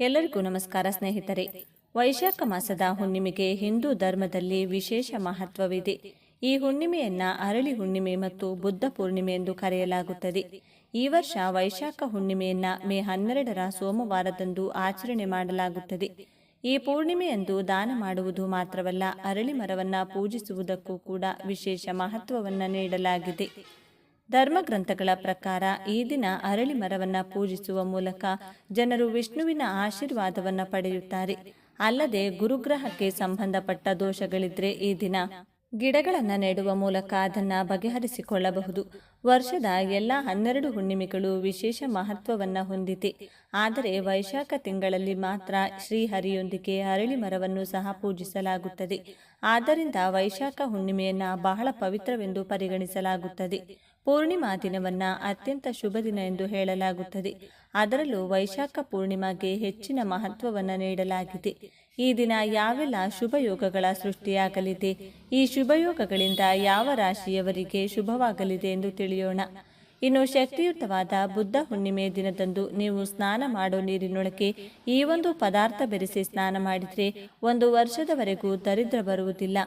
ಎಲ್ಲರಿಗೂ ನಮಸ್ಕಾರ ಸ್ನೇಹಿತರೆ. ವೈಶಾಖ ಮಾಸದ ಹುಣ್ಣಿಮೆಗೆ ಹಿಂದೂ ಧರ್ಮದಲ್ಲಿ ವಿಶೇಷ ಮಹತ್ವವಿದೆ. ಈ ಹುಣ್ಣಿಮೆಯನ್ನ ಅರಳಿ ಹುಣ್ಣಿಮೆ ಮತ್ತು ಬುದ್ಧ ಪೂರ್ಣಿಮೆ ಎಂದು ಕರೆಯಲಾಗುತ್ತದೆ. ಈ ವರ್ಷ ವೈಶಾಖ ಹುಣ್ಣಿಮೆಯನ್ನ ಮೇ ಹನ್ನೆರಡರ ಸೋಮವಾರದಂದು ಆಚರಣೆ ಮಾಡಲಾಗುತ್ತದೆ. ಈ ಪೂರ್ಣಿಮೆಯಂದು ದಾನ ಮಾಡುವುದು ಮಾತ್ರವಲ್ಲ, ಅರಳಿ ಮರವನ್ನ ಪೂಜಿಸುವುದಕ್ಕೂ ಕೂಡ ವಿಶೇಷ ಮಹತ್ವವನ್ನ ನೀಡಲಾಗಿದೆ. ಧರ್ಮಗ್ರಂಥಗಳ ಪ್ರಕಾರ ಈ ದಿನ ಅರಳಿ ಮರವನ್ನು ಪೂಜಿಸುವ ಮೂಲಕ ಜನರು ವಿಷ್ಣುವಿನ ಆಶೀರ್ವಾದವನ್ನು ಪಡೆಯುತ್ತಾರೆ. ಅಲ್ಲದೆ ಗುರುಗ್ರಹಕ್ಕೆ ಸಂಬಂಧಪಟ್ಟ ದೋಷಗಳಿದ್ರೆ ಈ ದಿನ ಗಿಡಗಳನ್ನು ನೆಡುವ ಮೂಲಕ ಅದನ್ನು ಬಗೆಹರಿಸಿಕೊಳ್ಳಬಹುದು. ವರ್ಷದ ಎಲ್ಲ ಹನ್ನೆರಡು ಹುಣ್ಣಿಮೆಗಳು ವಿಶೇಷ ಮಹತ್ವವನ್ನು ಹೊಂದಿದೆ. ಆದರೆ ವೈಶಾಖ ತಿಂಗಳಲ್ಲಿ ಮಾತ್ರ ಶ್ರೀಹರಿಯೊಂದಿಗೆ ಅರಳಿ ಮರವನ್ನು ಸಹ ಪೂಜಿಸಲಾಗುತ್ತದೆ. ಆದ್ದರಿಂದ ವೈಶಾಖ ಹುಣ್ಣಿಮೆಯನ್ನು ಬಹಳ ಪವಿತ್ರವೆಂದು ಪರಿಗಣಿಸಲಾಗುತ್ತದೆ. ಪೂರ್ಣಿಮಾ ದಿನವನ್ನ ಅತ್ಯಂತ ಶುಭ ದಿನ ಎಂದು ಹೇಳಲಾಗುತ್ತದೆ. ಅದರಲ್ಲೂ ವೈಶಾಖ ಪೂರ್ಣಿಮಾಗೆ ಹೆಚ್ಚಿನ ಮಹತ್ವವನ್ನು ನೀಡಲಾಗಿದೆ. ಈ ದಿನ ಯಾವೆಲ್ಲ ಶುಭಯೋಗಗಳ ಸೃಷ್ಟಿಯಾಗಲಿದೆ? ಈ ಶುಭಯೋಗಗಳಿಂದ ಯಾವ ರಾಶಿಯವರಿಗೆ ಶುಭವಾಗಲಿದೆ ಎಂದು ತಿಳಿಯೋಣ. ಇನ್ನು ಶಕ್ತಿಯುತವಾದ ಬುದ್ಧ ಹುಣ್ಣಿಮೆ ದಿನದಂದು ನೀವು ಸ್ನಾನ ಮಾಡೋ ನೀರಿನೊಳಗೆ ಈ ಒಂದು ಪದಾರ್ಥ ಬೆರೆಸಿ ಸ್ನಾನ ಮಾಡಿದರೆ ಒಂದು ವರ್ಷದವರೆಗೂ ದರಿದ್ರ ಬರುವುದಿಲ್ಲ.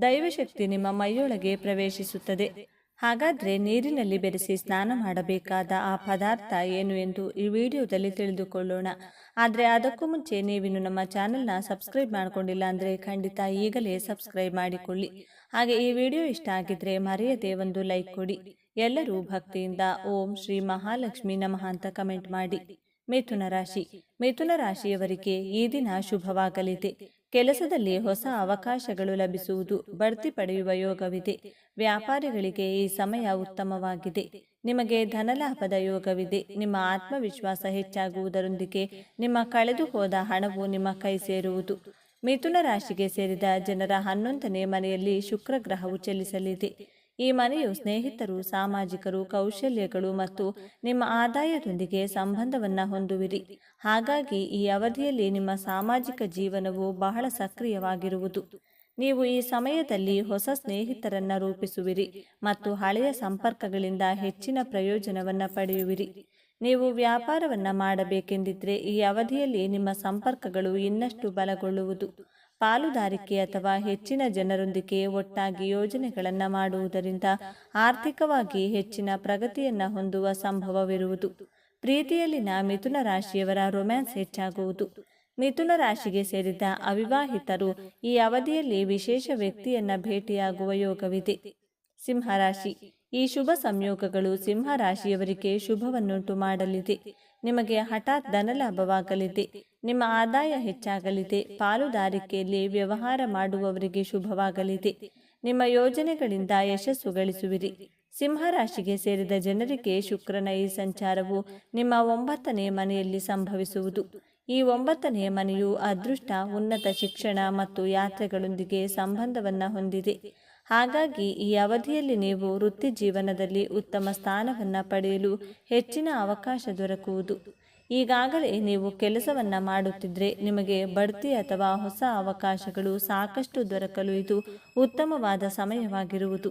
ದೈವಶಕ್ತಿ ನಿಮ್ಮ ಮೈಯೊಳಗೆ ಪ್ರವೇಶಿಸುತ್ತದೆ. ಹಾಗಾದ್ರೆ ನೀರಿನಲ್ಲಿ ಬೆರೆಸಿ ಸ್ನಾನ ಮಾಡಬೇಕಾದ ಆ ಪದಾರ್ಥ ಏನು ಎಂದು ಈ ವಿಡಿಯೋದಲ್ಲಿ ತಿಳಿದುಕೊಳ್ಳೋಣ. ಆದರೆ ಅದಕ್ಕೂ ಮುಂಚೆ ನೀವಿನ್ನು ನಮ್ಮ ಚಾನೆಲ್ನ ಸಬ್ಸ್ಕ್ರೈಬ್ ಮಾಡಿಕೊಂಡಿಲ್ಲ ಅಂದರೆ ಖಂಡಿತ ಈಗಲೇ ಸಬ್ಸ್ಕ್ರೈಬ್ ಮಾಡಿಕೊಳ್ಳಿ. ಹಾಗೆ ಈ ವಿಡಿಯೋ ಇಷ್ಟ ಆಗಿದ್ರೆ ಮರೆಯದೆ ಒಂದು ಲೈಕ್ ಕೊಡಿ. ಎಲ್ಲರೂ ಭಕ್ತಿಯಿಂದ ಓಂ ಶ್ರೀ ಮಹಾಲಕ್ಷ್ಮಿ ನಮಃ ಅಂತ ಕಮೆಂಟ್ ಮಾಡಿ. ಮಿಥುನ ರಾಶಿ. ಮಿಥುನ ರಾಶಿಯವರಿಗೆ ಈ ದಿನ ಶುಭವಾಗಲಿದೆ. ಕೆಲಸದಲ್ಲಿ ಹೊಸ ಅವಕಾಶಗಳು ಲಭಿಸುವುದು ಬಡ್ತಿ ಪಡೆಯುವ ಯೋಗವಿದೆ. ವ್ಯಾಪಾರಿಗಳಿಗೆ ಈ ಸಮಯ ಉತ್ತಮವಾಗಿದೆ. ನಿಮಗೆ ಧನಲಾಭದ ಯೋಗವಿದೆ. ನಿಮ್ಮ ಆತ್ಮವಿಶ್ವಾಸ ಹೆಚ್ಚಾಗುವುದರೊಂದಿಗೆ ನಿಮ್ಮ ಕಳೆದುಹೋದ ಹಣವು ನಿಮ್ಮ ಕೈ ಸೇರುವುದು. ಮಿಥುನ ರಾಶಿಗೆ ಸೇರಿದ ಜನರ ಹನ್ನೊಂದನೇ ಮನೆಯಲ್ಲಿ ಶುಕ್ರ ಗ್ರಹವು ಚಲಿಸಲಿದೆ. ಈ ಮನೆಯು ಸ್ನೇಹಿತರು, ಸಾಮಾಜಿಕರು, ಕೌಶಲ್ಯಗಳು ಮತ್ತು ನಿಮ್ಮ ಆದಾಯದೊಂದಿಗೆ ಸಂಬಂಧವನ್ನು ಹೊಂದುವಿರಿ. ಹಾಗಾಗಿ ಈ ಅವಧಿಯಲ್ಲಿ ನಿಮ್ಮ ಸಾಮಾಜಿಕ ಜೀವನವು ಬಹಳ ಸಕ್ರಿಯವಾಗಿರುವುದು. ನೀವು ಈ ಸಮಯದಲ್ಲಿ ಹೊಸ ಸ್ನೇಹಿತರನ್ನು ರೂಪಿಸುವಿರಿ ಮತ್ತು ಹಳೆಯ ಸಂಪರ್ಕಗಳಿಂದ ಹೆಚ್ಚಿನ ಪ್ರಯೋಜನವನ್ನು ಪಡೆಯುವಿರಿ. ನೀವು ವ್ಯಾಪಾರವನ್ನ ಮಾಡಬೇಕೆಂದಿದ್ದರೆ ಈ ಅವಧಿಯಲ್ಲಿ ನಿಮ್ಮ ಸಂಪರ್ಕಗಳು ಇನ್ನಷ್ಟು ಬಲಗೊಳ್ಳುವುದು. ಪಾಲುದಾರಿಕೆ ಅಥವಾ ಹೆಚ್ಚಿನ ಜನರೊಂದಿಗೆ ಒಟ್ಟಾಗಿ ಯೋಜನೆಗಳನ್ನು ಮಾಡುವುದರಿಂದ ಆರ್ಥಿಕವಾಗಿ ಹೆಚ್ಚಿನ ಪ್ರಗತಿಯನ್ನು ಹೊಂದುವ ಸಂಭವವಿರುವುದು. ಪ್ರೀತಿಯಲ್ಲಿನ ಮಿಥುನ ರಾಶಿಯವರ ರೊಮ್ಯಾನ್ಸ್ ಹೆಚ್ಚಾಗುವುದು. ಮಿಥುನ ರಾಶಿಗೆ ಸೇರಿದ ಅವಿವಾಹಿತರು ಈ ಅವಧಿಯಲ್ಲಿ ವಿಶೇಷ ವ್ಯಕ್ತಿಯನ್ನ ಭೇಟಿಯಾಗುವ ಯೋಗವಿದೆ. ಸಿಂಹರಾಶಿ. ಈ ಶುಭ ಸಂಯೋಗಗಳು ಸಿಂಹರಾಶಿಯವರಿಗೆ ಶುಭವನ್ನುಂಟು ಮಾಡಲಿದೆ. ನಿಮಗೆ ಹಠಾತ್ ಧನಲಾಭವಾಗಲಿದೆ. ನಿಮ್ಮ ಆದಾಯ ಹೆಚ್ಚಾಗಲಿದೆ. ಪಾಲುದಾರಿಕೆಯಲ್ಲಿ ವ್ಯವಹಾರ ಮಾಡುವವರಿಗೆ ಶುಭವಾಗಲಿದೆ. ನಿಮ್ಮ ಯೋಜನೆಗಳಿಂದ ಯಶಸ್ಸು ಗಳಿಸುವಿರಿ. ಸಿಂಹರಾಶಿಗೆ ಸೇರಿದ ಜನರಿಗೆ ಶುಕ್ರನ ಈ ಸಂಚಾರವು ನಿಮ್ಮ ಒಂಬತ್ತನೇ ಮನೆಯಲ್ಲಿ ಸಂಭವಿಸುವುದು. ಈ ಒಂಬತ್ತನೆಯ ಮನೆಯು ಅದೃಷ್ಟ, ಉನ್ನತ ಶಿಕ್ಷಣ ಮತ್ತು ಯಾತ್ರೆಗಳೊಂದಿಗೆ ಸಂಬಂಧವನ್ನು ಹೊಂದಿದೆ. ಹಾಗಾಗಿ ಈ ಅವಧಿಯಲ್ಲಿ ನೀವು ವೃತ್ತಿ ಜೀವನದಲ್ಲಿ ಉತ್ತಮ ಸ್ಥಾನವನ್ನು ಪಡೆಯಲು ಹೆಚ್ಚಿನ ಅವಕಾಶ ದೊರಕುವುದು. ಈಗಾಗಲೇ ನೀವು ಕೆಲಸವನ್ನು ಮಾಡುತ್ತಿದ್ದರೆ ನಿಮಗೆ ಬಡ್ತಿ ಅಥವಾ ಹೊಸ ಅವಕಾಶಗಳು ಸಾಕಷ್ಟು ದೊರಕಲು ಇದು ಉತ್ತಮವಾದ ಸಮಯವಾಗಿರುವುದು.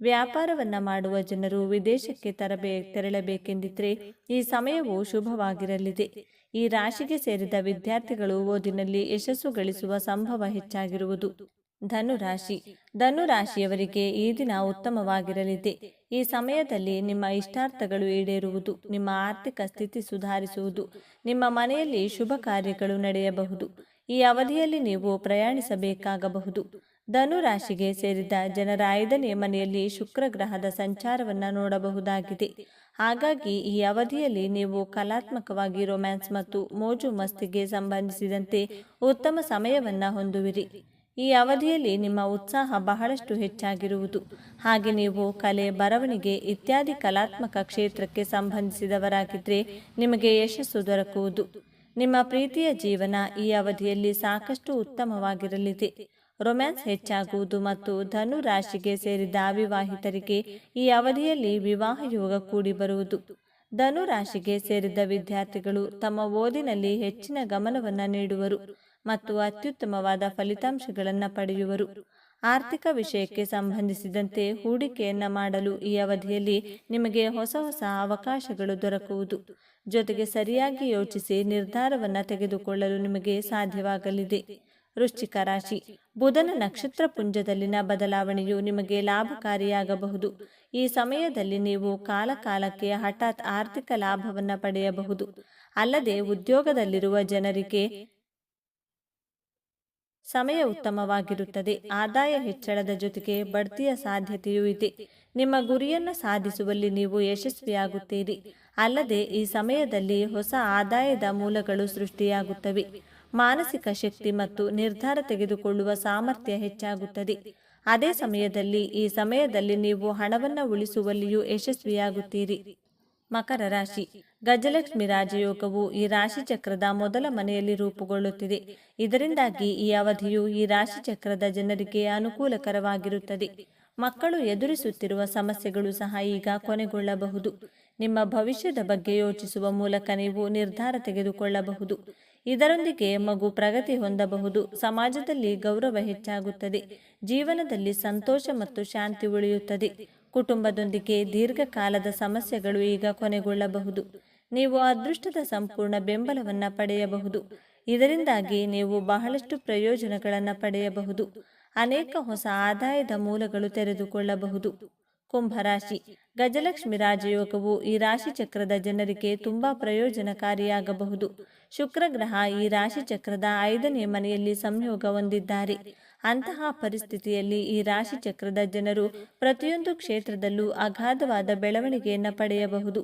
ವ್ಯಾಪಾರವನ್ನು ಮಾಡುವ ಜನರು ವಿದೇಶಕ್ಕೆ ತರಬೇ ತೆರಳಬೇಕೆಂದಿದ್ದರೆ ಈ ಸಮಯವು ಶುಭವಾಗಿರಲಿದೆ. ಈ ರಾಶಿಗೆ ಸೇರಿದ ವಿದ್ಯಾರ್ಥಿಗಳು ಓದಿನಲ್ಲಿ ಯಶಸ್ಸು ಗಳಿಸುವ ಸಂಭವ ಹೆಚ್ಚಾಗಿರುವುದು. ಧನು ಧನುರಾಶಿಯವರಿಗೆ ಧನು ರಾಶಿಯವರಿಗೆ ಈ ದಿನ ಉತ್ತಮವಾಗಿರಲಿದೆ. ಈ ಸಮಯದಲ್ಲಿ ನಿಮ್ಮ ಇಷ್ಟಾರ್ಥಗಳು ಈಡೇರುವುದು, ನಿಮ್ಮ ಆರ್ಥಿಕ ಸ್ಥಿತಿ ಸುಧಾರಿಸುವುದು, ನಿಮ್ಮ ಮನೆಯಲ್ಲಿ ಶುಭ ಕಾರ್ಯಗಳು ನಡೆಯಬಹುದು. ಈ ಅವಧಿಯಲ್ಲಿ ನೀವು ಪ್ರಯಾಣಿಸಬೇಕಾಗಬಹುದು. ಧನುರಾಶಿಗೆ ಸೇರಿದ ಜನರ ಐದನೇ ಮನೆಯಲ್ಲಿ ಶುಕ್ರ ಗ್ರಹದ ಸಂಚಾರವನ್ನು ನೋಡಬಹುದಾಗಿದೆ. ಹಾಗಾಗಿ ಈ ಅವಧಿಯಲ್ಲಿ ನೀವು ಕಲಾತ್ಮಕವಾಗಿ ರೊಮ್ಯಾನ್ಸ್ ಮತ್ತು ಮೋಜು ಮಸ್ತಿಗೆ ಸಂಬಂಧಿಸಿದಂತೆ ಉತ್ತಮ ಸಮಯವನ್ನು ಹೊಂದುವಿರಿ. ಈ ಅವಧಿಯಲ್ಲಿ ನಿಮ್ಮ ಉತ್ಸಾಹ ಬಹಳಷ್ಟು ಹೆಚ್ಚಾಗಿರುವುದು. ಹಾಗೆ ನೀವು ಕಲೆ, ಬರವಣಿಗೆ ಇತ್ಯಾದಿ ಕಲಾತ್ಮಕ ಕ್ಷೇತ್ರಕ್ಕೆ ಸಂಬಂಧಿಸಿದವರಾಗಿದ್ದರೆ ನಿಮಗೆ ಯಶಸ್ಸು ದೊರಕುವುದು. ನಿಮ್ಮ ಪ್ರೀತಿಯ ಜೀವನ ಈ ಅವಧಿಯಲ್ಲಿ ಸಾಕಷ್ಟು ಉತ್ತಮವಾಗಿರಲಿದೆ. ರೊಮ್ಯಾನ್ಸ್ ಹೆಚ್ಚಾಗುವುದು ಮತ್ತು ಧನು ರಾಶಿಗೆ ಸೇರಿದ ಅವಿವಾಹಿತರಿಗೆ ಈ ಅವಧಿಯಲ್ಲಿ ವಿವಾಹ ಯೋಗ ಕೂಡಿ ಬರುವುದು. ಧನು ರಾಶಿಗೆ ಸೇರಿದ ವಿದ್ಯಾರ್ಥಿಗಳು ತಮ್ಮ ಓದಿನಲ್ಲಿ ಹೆಚ್ಚಿನ ಗಮನವನ್ನು ನೀಡುವರು ಮತ್ತು ಅತ್ಯುತ್ತಮವಾದ ಫಲಿತಾಂಶಗಳನ್ನು ಪಡೆಯುವರು. ಆರ್ಥಿಕ ವಿಷಯಕ್ಕೆ ಸಂಬಂಧಿಸಿದಂತೆ ಹೂಡಿಕೆಯನ್ನು ಮಾಡಲು ಈ ಅವಧಿಯಲ್ಲಿ ನಿಮಗೆ ಹೊಸ ಹೊಸ ಅವಕಾಶಗಳು ದೊರಕುವುದು. ಜೊತೆಗೆ ಸರಿಯಾಗಿ ಯೋಚಿಸಿ ನಿರ್ಧಾರವನ್ನು ತೆಗೆದುಕೊಳ್ಳಲು ನಿಮಗೆ ಸಾಧ್ಯವಾಗಲಿದೆ. ವೃಶ್ಚಿಕ ರಾಶಿ. ಬುಧನ ನಕ್ಷತ್ರ ಪುಂಜದಲ್ಲಿನ ಬದಲಾವಣೆಯು ನಿಮಗೆ ಲಾಭಕಾರಿಯಾಗಬಹುದು. ಈ ಸಮಯದಲ್ಲಿ ನೀವು ಕಾಲಕಾಲಕ್ಕೆ ಹಠಾತ್ ಆರ್ಥಿಕ ಲಾಭವನ್ನು ಪಡೆಯಬಹುದು. ಅಲ್ಲದೆ ಉದ್ಯೋಗದಲ್ಲಿರುವ ಜನರಿಗೆ ಸಮಯ ಉತ್ತಮವಾಗಿರುತ್ತದೆ. ಆದಾಯ ಹೆಚ್ಚಳದ ಜೊತೆಗೆ ಬಡ್ತಿಯ ಸಾಧ್ಯತೆಯೂ ಇದೆ. ನಿಮ್ಮ ಗುರಿಯನ್ನು ಸಾಧಿಸುವಲ್ಲಿ ನೀವು ಯಶಸ್ವಿಯಾಗುತ್ತೀರಿ. ಅಲ್ಲದೆ ಈ ಸಮಯದಲ್ಲಿ ಹೊಸ ಆದಾಯದ ಮೂಲಗಳು ಸೃಷ್ಟಿಯಾಗುತ್ತವೆ. ಮಾನಸಿಕ ಶಕ್ತಿ ಮತ್ತು ನಿರ್ಧಾರ ತೆಗೆದುಕೊಳ್ಳುವ ಸಾಮರ್ಥ್ಯ ಹೆಚ್ಚಾಗುತ್ತದೆ. ಅದೇ ಸಮಯದಲ್ಲಿ, ಈ ಸಮಯದಲ್ಲಿ ನೀವು ಹಣವನ್ನು ಉಳಿಸುವಲ್ಲಿಯೂ ಯಶಸ್ವಿಯಾಗುತ್ತೀರಿ. ಮಕರ ರಾಶಿ. ಗಜಲಕ್ಷ್ಮಿ ರಾಜಯೋಗವು ಈ ರಾಶಿ ಚಕ್ರದ ಮೊದಲ ಮನೆಯಲ್ಲಿ ರೂಪುಗೊಳ್ಳುತ್ತಿದೆ. ಇದರಿಂದಾಗಿ ಈ ಅವಧಿಯು ಈ ರಾಶಿ ಚಕ್ರದ ಜನರಿಗೆ ಅನುಕೂಲಕರವಾಗಿರುತ್ತದೆ. ಮಕ್ಕಳು ಎದುರಿಸುತ್ತಿರುವ ಸಮಸ್ಯೆಗಳು ಸಹ ಈಗ ಕೊನೆಗೊಳ್ಳಬಹುದು. ನಿಮ್ಮ ಭವಿಷ್ಯದ ಬಗ್ಗೆ ಯೋಚಿಸುವ ಮೂಲಕ ನೀವು ನಿರ್ಧಾರ ತೆಗೆದುಕೊಳ್ಳಬಹುದು. ಇದರೊಂದಿಗೆ ಮಗು ಪ್ರಗತಿ ಹೊಂದಬಹುದು. ಸಮಾಜದಲ್ಲಿ ಗೌರವ ಹೆಚ್ಚಾಗುತ್ತದೆ. ಜೀವನದಲ್ಲಿ ಸಂತೋಷ ಮತ್ತು ಶಾಂತಿ ಉಳಿಯುತ್ತದೆ. ಕುಟುಂಬದೊಂದಿಗೆ ದೀರ್ಘಕಾಲದ ಸಮಸ್ಯೆಗಳು ಈಗ ಕೊನೆಗೊಳ್ಳಬಹುದು. ನೀವು ಅದೃಷ್ಟದ ಸಂಪೂರ್ಣ ಬೆಂಬಲವನ್ನು ಪಡೆಯಬಹುದು. ಇದರಿಂದಾಗಿ ನೀವು ಬಹಳಷ್ಟು ಪ್ರಯೋಜನಗಳನ್ನು ಪಡೆಯಬಹುದು. ಅನೇಕ ಹೊಸ ಆದಾಯದ ಮೂಲಗಳು ತೆರೆದುಕೊಳ್ಳಬಹುದು. ಕುಂಭರಾಶಿ ಗಜಲಕ್ಷ್ಮಿ ರಾಜಯೋಗವು ಈ ರಾಶಿ ಚಕ್ರದ ಜನರಿಗೆ ತುಂಬಾ ಪ್ರಯೋಜನಕಾರಿಯಾಗಬಹುದು. ಶುಕ್ರ ಗ್ರಹ ಈ ರಾಶಿ ಚಕ್ರದ ಐದನೇ ಮನೆಯಲ್ಲಿ ಸಂಯೋಗ ಹೊಂದಿದ್ದಾರೆ. ಅಂತಹ ಪರಿಸ್ಥಿತಿಯಲ್ಲಿ ಈ ರಾಶಿ ಚಕ್ರದ ಜನರು ಪ್ರತಿಯೊಂದು ಕ್ಷೇತ್ರದಲ್ಲೂ ಅಗಾಧವಾದ ಬೆಳವಣಿಗೆಯನ್ನು ಪಡೆಯಬಹುದು.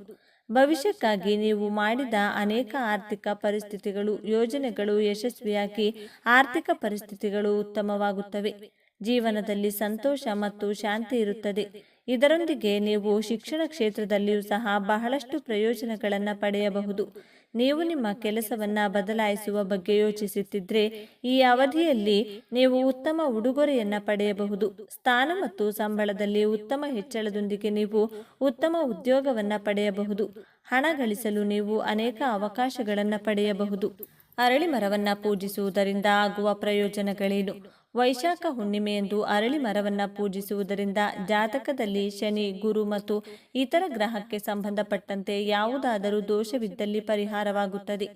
ಭವಿಷ್ಯಕ್ಕಾಗಿ ನೀವು ಮಾಡಿದ ಅನೇಕ ಆರ್ಥಿಕ ಪರಿಸ್ಥಿತಿಗಳು, ಯೋಜನೆಗಳು ಯಶಸ್ವಿಯಾಗಿ ಆರ್ಥಿಕ ಪರಿಸ್ಥಿತಿಗಳು ಉತ್ತಮವಾಗುತ್ತವೆ. ಜೀವನದಲ್ಲಿ ಸಂತೋಷ ಮತ್ತು ಶಾಂತಿ ಇರುತ್ತದೆ. ಇದರೊಂದಿಗೆ ನೀವು ಶಿಕ್ಷಣ ಕ್ಷೇತ್ರದಲ್ಲಿಯೂ ಸಹ ಬಹಳಷ್ಟು ಪ್ರಯೋಜನಗಳನ್ನು ಪಡೆಯಬಹುದು. ನೀವು ನಿಮ್ಮ ಕೆಲಸವನ್ನು ಬದಲಾಯಿಸುವ ಬಗ್ಗೆ ಯೋಚಿಸುತ್ತಿದ್ದರೆ ಈ ಅವಧಿಯಲ್ಲಿ ನೀವು ಉತ್ತಮ ಉಡುಗೊರೆಯನ್ನು ಪಡೆಯಬಹುದು. ಸ್ಥಾನ ಮತ್ತು ಸಂಬಳದಲ್ಲಿ ಉತ್ತಮ ಹೆಚ್ಚಳದೊಂದಿಗೆ ನೀವು ಉತ್ತಮ ಉದ್ಯೋಗವನ್ನು ಪಡೆಯಬಹುದು. ಹಣ ಗಳಿಸಲು ನೀವು ಅನೇಕ ಅವಕಾಶಗಳನ್ನು ಪಡೆಯಬಹುದು. ಅರಳಿ ಮರವನ್ನು ಪೂಜಿಸುವುದರಿಂದ ಆಗುವ ಪ್ರಯೋಜನಗಳೇನು? ವೈಶಾಖ ಹುಣ್ಣಿಮೆಯಂದು ಅರಳಿ ಮರವನ್ನ ಪೂಜಿಸುವುದರಿಂದ ಜಾತಕದಲ್ಲಿ ಶನಿ, ಗುರು ಮತ್ತು ಇತರ ಗ್ರಹಕ್ಕೆ ಸಂಬಂಧಪಟ್ಟಂತೆ ಯಾವುದಾದರೂ ದೋಷವಿದ್ದಲ್ಲಿ ಪರಿಹಾರವಾಗುತ್ತದೆ.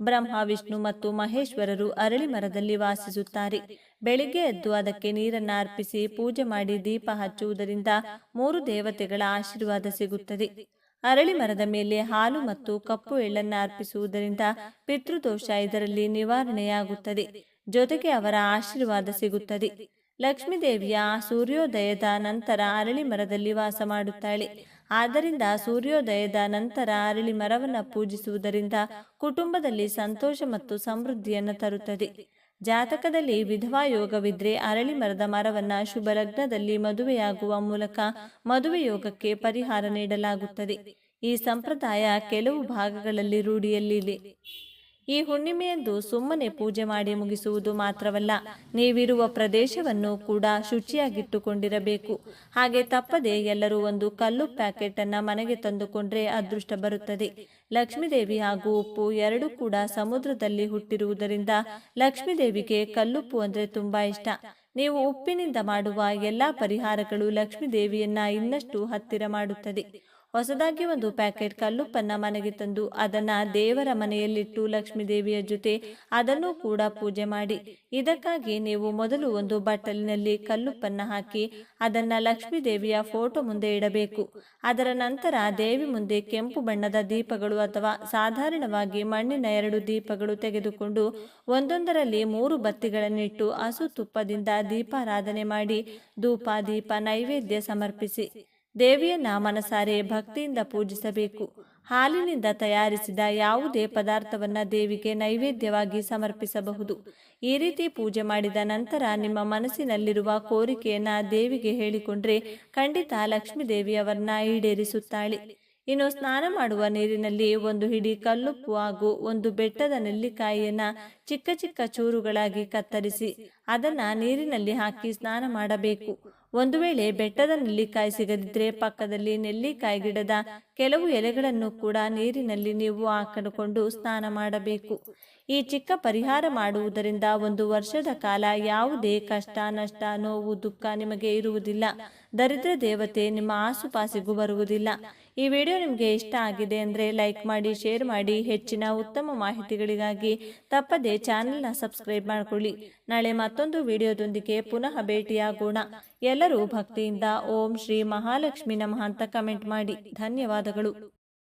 ಬ್ರಹ್ಮ, ವಿಷ್ಣು ಮತ್ತು ಮಹೇಶ್ವರರು ಅರಳಿ ಮರದಲ್ಲಿ ವಾಸಿಸುತ್ತಾರೆ. ಬೆಳಿಗ್ಗೆ ಎದ್ದು ಅದಕ್ಕೆ ನೀರನ್ನು ಅರ್ಪಿಸಿ ಪೂಜೆ ಮಾಡಿ ದೀಪ ಹಚ್ಚುವುದರಿಂದ ಮೂರು ದೇವತೆಗಳ ಆಶೀರ್ವಾದ ಸಿಗುತ್ತದೆ. ಅರಳಿ ಮರದ ಮೇಲೆ ಹಾಲು ಮತ್ತು ಕಪ್ಪು ಎಳ್ಳನ್ನು ಅರ್ಪಿಸುವುದರಿಂದ ಪಿತೃದೋಷ ಇದರಲ್ಲಿ ನಿವಾರಣೆಯಾಗುತ್ತದೆ. ಜೊತೆಗೆ ಅವರ ಆಶೀರ್ವಾದ ಸಿಗುತ್ತದೆ. ಲಕ್ಷ್ಮೀದೇವಿಯ ಸೂರ್ಯೋದಯದ ನಂತರ ಅರಳಿ ಮರದಲ್ಲಿ ವಾಸ ಮಾಡುತ್ತಾಳೆ. ಆದ್ದರಿಂದ ಸೂರ್ಯೋದಯದ ನಂತರ ಅರಳಿ ಮರವನ್ನು ಪೂಜಿಸುವುದರಿಂದ ಕುಟುಂಬದಲ್ಲಿ ಸಂತೋಷ ಮತ್ತು ಸಮೃದ್ಧಿಯನ್ನು ತರುತ್ತದೆ. ಜಾತಕದಲ್ಲಿ ವಿಧವಾ ಯೋಗವಿದ್ರೆ ಅರಳಿ ಮರದ ಮರವನ್ನು ಶುಭ ಲಗ್ನದಲ್ಲಿ ಮದುವೆಯಾಗುವ ಮೂಲಕ ಮದುವೆ ಯೋಗಕ್ಕೆ ಪರಿಹಾರ ನೀಡಲಾಗುತ್ತದೆ. ಈ ಸಂಪ್ರದಾಯ ಕೆಲವು ಭಾಗಗಳಲ್ಲಿ ರೂಢಿಯಲ್ಲಿದೆ. ಈ ಹುಣ್ಣಿಮೆಯಂದು ಸುಮ್ಮನೆ ಪೂಜೆ ಮಾಡಿ ಮುಗಿಸುವುದು ಮಾತ್ರವಲ್ಲ, ನೀವಿರುವ ಪ್ರದೇಶವನ್ನು ಕೂಡ ಶುಚಿಯಾಗಿಟ್ಟುಕೊಂಡಿರಬೇಕು. ಹಾಗೆ ತಪ್ಪದೆ ಎಲ್ಲರೂ ಒಂದು ಕಲ್ಲು ಪ್ಯಾಕೆಟ್ ಅನ್ನ ಮನೆಗೆ ತಂದುಕೊಂಡ್ರೆ ಅದೃಷ್ಟ ಬರುತ್ತದೆ. ಲಕ್ಷ್ಮೀದೇವಿ ಹಾಗೂ ಉಪ್ಪು ಎರಡೂ ಕೂಡ ಸಮುದ್ರದಲ್ಲಿ ಹುಟ್ಟಿರುವುದರಿಂದ ಲಕ್ಷ್ಮೀದೇವಿಗೆ ಕಲ್ಲುಪ್ಪು ಅಂದ್ರೆ ತುಂಬಾ ಇಷ್ಟ. ನೀವು ಉಪ್ಪಿನಿಂದ ಮಾಡುವ ಎಲ್ಲಾ ಪರಿಹಾರಗಳು ಲಕ್ಷ್ಮೀದೇವಿಯನ್ನ ಇನ್ನಷ್ಟು ಹತ್ತಿರ ಮಾಡುತ್ತದೆ. ಹೊಸದಾಗಿ ಒಂದು ಪ್ಯಾಕೆಟ್ ಕಲ್ಲುಪ್ಪನ್ನ ಮನೆಗೆ ತಂದು ಅದನ್ನ ದೇವರ ಮನೆಯಲ್ಲಿಟ್ಟು ಲಕ್ಷ್ಮೀ ದೇವಿಯ ಜೊತೆ ಅದನ್ನು ಕೂಡ ಪೂಜೆ ಮಾಡಿ. ಇದಕ್ಕಾಗಿ ನೀವು ಮೊದಲು ಒಂದು ಬಟ್ಟಲಿನಲ್ಲಿ ಕಲ್ಲುಪ್ಪನ್ನ ಹಾಕಿ ಅದನ್ನ ಲಕ್ಷ್ಮೀ ದೇವಿಯ ಫೋಟೋ ಮುಂದೆ ಇಡಬೇಕು. ಅದರ ನಂತರ ದೇವಿ ಮುಂದೆ ಕೆಂಪು ಬಣ್ಣದ ದೀಪಗಳು ಅಥವಾ ಸಾಧಾರಣವಾಗಿ ಮಣ್ಣಿನ ಎರಡು ದೀಪಗಳು ತೆಗೆದುಕೊಂಡು ಒಂದೊಂದರಲ್ಲಿ ಮೂರು ಬತ್ತಿಗಳನ್ನಿಟ್ಟು ಹಸು ತುಪ್ಪದಿಂದ ದೀಪಾರಾಧನೆ ಮಾಡಿ ಧೂಪ, ದೀಪ, ನೈವೇದ್ಯ ಸಮರ್ಪಿಸಿ. ದೇವಿಯನ್ನ ಮನಸಾರೆ ಭಕ್ತಿಯಿಂದ ಪೂಜಿಸಬೇಕು. ಹಾಲಿನಿಂದ ತಯಾರಿಸಿದ ಯಾವುದೇ ಪದಾರ್ಥವನ್ನ ದೇವಿಗೆ ನೈವೇದ್ಯವಾಗಿ ಸಮರ್ಪಿಸಬಹುದು. ಈ ರೀತಿ ಪೂಜೆ ಮಾಡಿದ ನಂತರ ನಿಮ್ಮ ಮನಸ್ಸಿನಲ್ಲಿರುವ ಕೋರಿಕೆಯನ್ನ ದೇವಿಗೆ ಹೇಳಿಕೊಂಡ್ರೆ ಖಂಡಿತ ಲಕ್ಷ್ಮೀ ದೇವಿಯವರನ್ನ ಈಡೇರಿಸುತ್ತಾಳೆ. ಇನ್ನು ಸ್ನಾನ ಮಾಡುವ ನೀರಿನಲ್ಲಿ ಒಂದು ಹಿಡಿ ಕಲ್ಲುಪ್ಪು ಹಾಗೂ ಒಂದು ಬೆಟ್ಟದ ನೆಲ್ಲಿಕಾಯಿಯನ್ನ ಚಿಕ್ಕ ಚಿಕ್ಕ ಚೂರುಗಳಾಗಿ ಕತ್ತರಿಸಿ, ಅದನ್ನ ನೀರಿನಲ್ಲಿ ಹಾಕಿ ಸ್ನಾನ ಮಾಡಬೇಕು. ಒಂದು ವೇಳೆ ಬೆಟ್ಟದ ನೆಲ್ಲಿಕಾಯಿ ಸಿಗದಿದ್ರೆ ಪಕ್ಕದಲ್ಲಿ ನೆಲ್ಲಿಕಾಯಿ ಗಿಡದ ಕೆಲವು ಎಲೆಗಳನ್ನು ಕೂಡ ನೀರಿನಲ್ಲಿ ನೀವು ಹಾಕಿಕೊಂಡು ಸ್ನಾನ ಮಾಡಬೇಕು. ಈ ಚಿಕ್ಕ ಪರಿಹಾರ ಮಾಡುವುದರಿಂದ ಒಂದು ವರ್ಷದ ಕಾಲ ಯಾವುದೇ ಕಷ್ಟ, ನಷ್ಟ, ನೋವು, ದುಃಖ ನಿಮಗೆ ಇರುವುದಿಲ್ಲ. ದರಿದ್ರ ದೇವತೆ ನಿಮ್ಮ ಆಸುಪಾಸಿಗೂ ಬರುವುದಿಲ್ಲ. ಈ ವಿಡಿಯೋ ನಿಮಗೆ ಇಷ್ಟ ಆಗಿದೆ ಅಂದರೆ ಲೈಕ್ ಮಾಡಿ ಶೇರ್ ಮಾಡಿ, ಹೆಚ್ಚಿನ ಉತ್ತಮ ಮಾಹಿತಿಗಳಿಗಾಗಿ ತಪ್ಪದೆ ಚಾನೆಲ್ನ ಸಬ್ಸ್ಕ್ರೈಬ್ ಮಾಡಿಕೊಳ್ಳಿ. ನಾಳೆ ಮತ್ತೊಂದು ವಿಡಿಯೋದೊಂದಿಗೆ ಪುನಃ ಭೇಟಿಯಾಗೋಣ. ಎಲ್ಲರೂ ಭಕ್ತಿಯಿಂದ ಓಂ ಶ್ರೀ ಮಹಾಲಕ್ಷ್ಮಿ ನಮಃ ಅಂತ ಕಮೆಂಟ್ ಮಾಡಿ. ಧನ್ಯವಾದಗಳು.